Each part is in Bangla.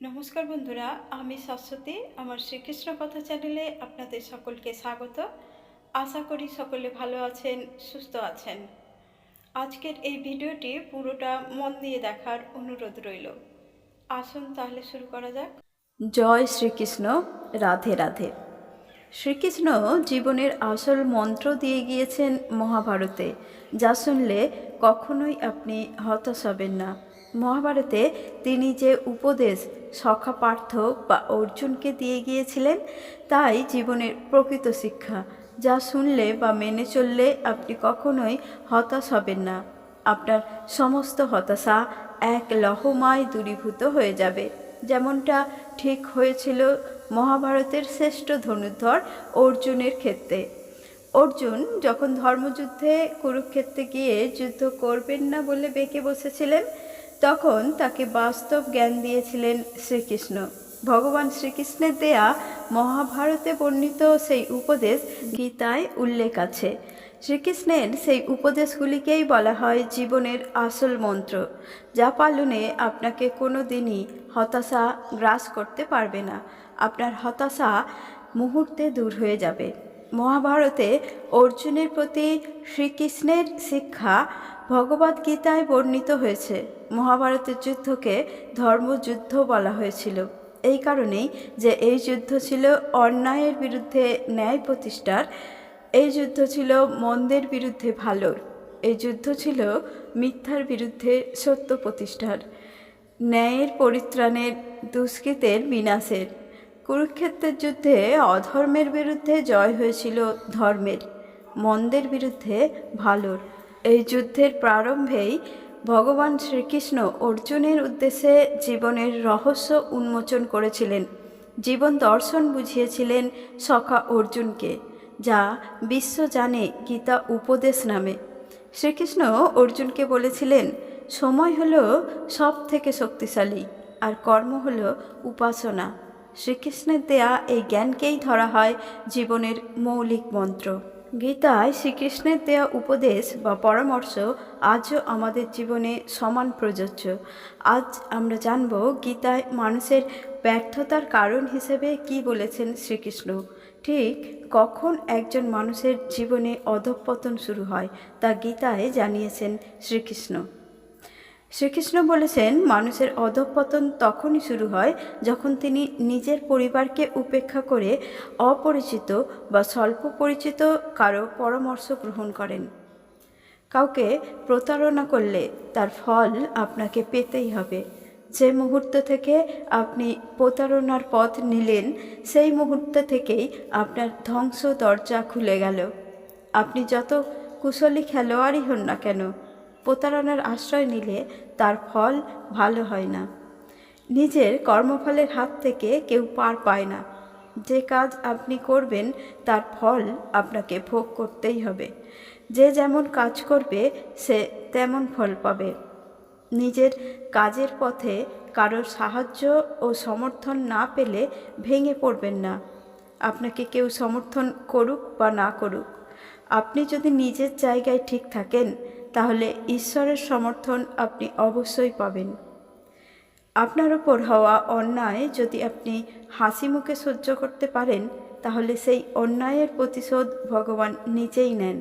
নমস্কার বন্ধুরা, আমি শাশ্বতী আমার শ্রীকৃষ্ণ কথা চ্যানেলে আপনাদের সকলকে স্বাগত। আশা করি সকলে ভালো আছেন, সুস্থ আছেন। আজকের এই ভিডিওটি পুরোটা মন দিয়ে দেখার অনুরোধ রইল। আসুন তাহলে শুরু করা যাক। জয় শ্রীকৃষ্ণ, রাধে রাধে। শ্রীকৃষ্ণ জীবনের আসল মন্ত্র দিয়ে গিয়েছেন মহাভারতে, যা শুনলে কখনোই আপনি হতাশ হবেন না। মহাভারতে তিনি যে উপদেশ সখা পার্থ বা অর্জুনকে দিয়ে গিয়েছিলেন, তাই জীবনের প্রকৃত শিক্ষা, যা শুনলে বা মেনে চললে আপনি কখনোই হতাশ হবেন না। আপনার সমস্ত হতাশা এক লহমায় দূরীভূত হয়ে যাবে। যেমনটা ঠিক হয়েছিল মহাভারতের শ্রেষ্ঠ ধনুর্ধর অর্জুনের ক্ষেত্রে। অর্জুন যখন ধর্মযুদ্ধে কুরুক্ষেত্রে গিয়ে যুদ্ধ করবেন না বলে বেঁকে বসেছিলেন তখন তাকে বাস্তব জ্ঞান দিয়েছিলেন শ্রীকৃষ্ণ। ভগবান শ্রীকৃষ্ণের দেয়া মহাভারতে বর্ণিত সেই উপদেশ গীতায় উল্লেখ আছে। শ্রীকৃষ্ণের সেই উপদেশগুলিকেই বলা হয় জীবনের আসল মন্ত্র, যা পালনে আপনাকে কোনো দিনই হতাশা গ্রাস করতে পারবে না। আপনার হতাশা মুহূর্তে দূর হয়ে যাবে। মহাভারতে অর্জুনের প্রতি শ্রীকৃষ্ণের শিক্ষা ভগবদ্গীতায় বর্ণিত হয়েছে, মহাভারতের যুদ্ধকে ধর্মযুদ্ধ বলা হয়েছিল। এই কারণেই যে এই যুদ্ধ ছিল অন্যায়ের বিরুদ্ধে ন্যায় প্রতিষ্ঠার, এই যুদ্ধ ছিল মন্দের বিরুদ্ধে ভালোর, এই যুদ্ধ ছিল মিথ্যার বিরুদ্ধে সত্য প্রতিষ্ঠার, ন্যায়ের পরিত্রাণের, দুষ্কৃতের বিনাশের। কুরুক্ষেত্রের যুদ্ধে অধর্মের বিরুদ্ধে জয় হয়েছিল ধর্মের, মন্দের বিরুদ্ধে ভালোর। এই যুদ্ধের প্রারম্ভেই ভগবান শ্রীকৃষ্ণ অর্জুনের উদ্দেশ্যে জীবনের রহস্য উন্মোচন করেছিলেন। জীবন দর্শন বুঝিয়েছিলেন সখা অর্জুনকে, যা বিশ্ব জানে গীতা উপদেশ নামে। শ্রীকৃষ্ণ অর্জুনকে বলেছিলেন, সময় হলো সব থেকে শক্তিশালী আর কর্ম হলো উপাসনা। শ্রীকৃষ্ণের দেয়া এই জ্ঞানকেই ধরা হয় জীবনের মৌলিক মন্ত্র। গীতায় শ্রীকৃষ্ণের দেয়া উপদেশ বা পরামর্শ আজও আমাদের জীবনে সমান প্রযোজ্য। আজ আমরা জানব গীতায় মানুষের ব্যর্থতার কারণ হিসেবে কি বলেছেন শ্রীকৃষ্ণ। ঠিক কখন একজন মানুষের জীবনে অধঃপতন শুরু হয় তা গীতায় জানিয়েছেন শ্রীকৃষ্ণ। শ্রীকৃষ্ণ বলেছেন, মানুষের অধঃপতন তখনই শুরু হয় যখন তিনি নিজের পরিবারকে উপেক্ষা করে অপরিচিত বা স্বল্প পরিচিত কারও পরামর্শ গ্রহণ করেন। কাউকে প্রতারণা করলে তার ফল আপনাকে পেতেই হবে। যে মুহূর্ত থেকে আপনি প্রতারণার পথ নিলেন, সেই মুহূর্ত থেকেই আপনার ধ্বংস দরজা খুলে গেল। আপনি যত কুশলী খেলোয়াড়ই হন না কেন প্রতারণার আশ্রয় নিলে তার ফল ভালো হয় না। নিজের কর্মফলের হাত থেকে কেউ পার পায় না। যে কাজ আপনি করবেন, তার ফল আপনাকে ভোগ করতেই হবে। যে যেমন কাজ করবে, সে তেমন ফল পাবে। নিজের কাজের পথে কারোর সাহায্য ও সমর্থন না পেলে ভেঙে পড়বেন না। আপনাকে কেউ সমর্থন করুক বা না করুক। আপনি যদি নিজের জায়গায় ঠিক থাকেন তাহলে ঈশ্বরের সমর্থন আপনি অবশ্যই পাবেন। আপনার ওপর হওয়া অন্যায় যদি আপনি হাসি মুখে সহ্য করতে পারেন, তাহলে সেই অন্যায়ের প্রতিশোধ ভগবান নিজেই নেন।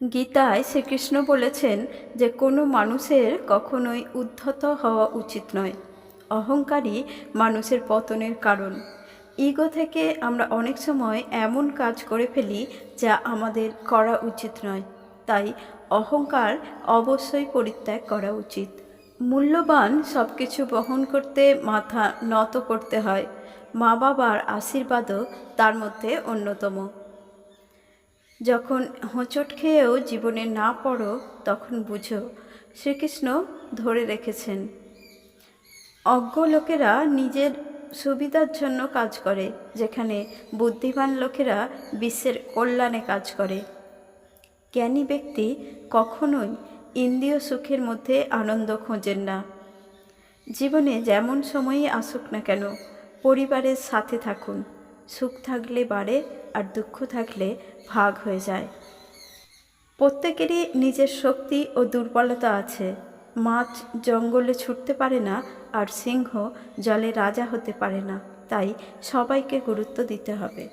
গীতায় শ্রীকৃষ্ণ বলেছেন যে, কোনো মানুষের কখনোই উদ্ধত হওয়া উচিত নয়। অহংকারী মানুষের পতনের কারণ। ইগো থেকে আমরা অনেক সময় এমন কাজ করে ফেলি যা আমাদের করা উচিত নয়। তাই অহংকার অবশ্যই পরিত্যাগ করা উচিত। মূল্যবান সব কিছু বহন করতে মাথা নত করতে হয়। মা বাবার আশীর্বাদও তার মধ্যে অন্যতম। যখন হোঁচট খেয়েও জীবনে না পড়ো, তখন বুঝো, শ্রীকৃষ্ণ ধরে রেখেছেন। অজ্ঞ লোকেরা নিজের সুবিধার জন্য কাজ করে, যেখানে বুদ্ধিমান লোকেরা বিশ্বের কল্যাণে কাজ করে। জ্ঞানী ব্যক্তি কখনোই ইন্দ্রিয় সুখের মধ্যে আনন্দ খোঁজেন না। জীবনে যেমন সময়ই আসুক না কেন, পরিবারের সাথে থাকুন। সুখ থাকলে বাড়ে আর দুঃখ থাকলে ভাগ হয়ে যায়। প্রত্যেকেরই নিজের শক্তি ও দুর্বলতা আছে। মাছ জঙ্গলে ছুটতে পারে না আর সিংহ জলে রাজা হতে পারে না, তাই সবাইকে গুরুত্ব দিতে হবে।